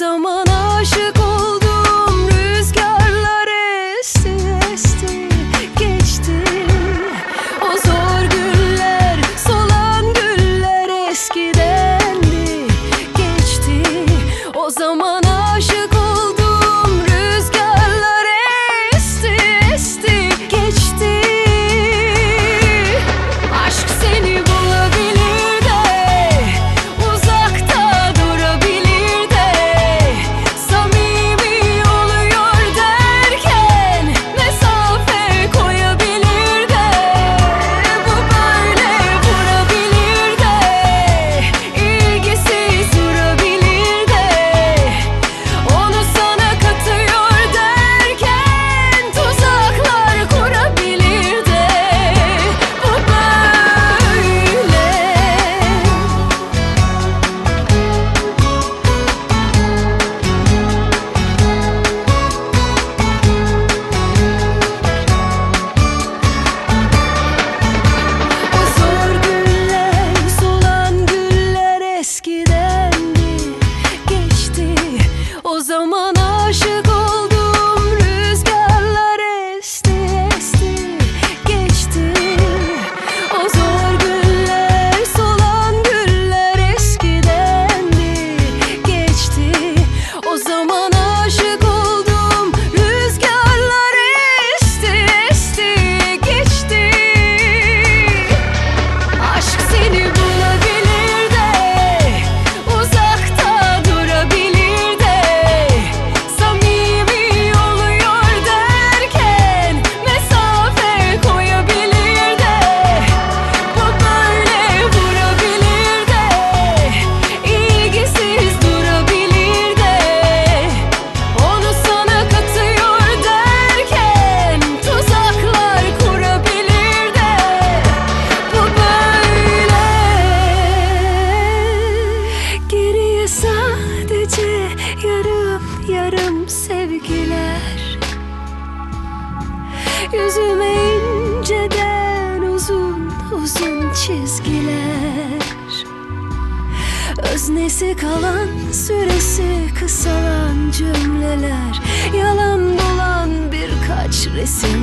so much. so much. önceden uzun uzun çizgiler. Öznesi kalan süresi kısalan cümleler. Yalan dolan birkaç resim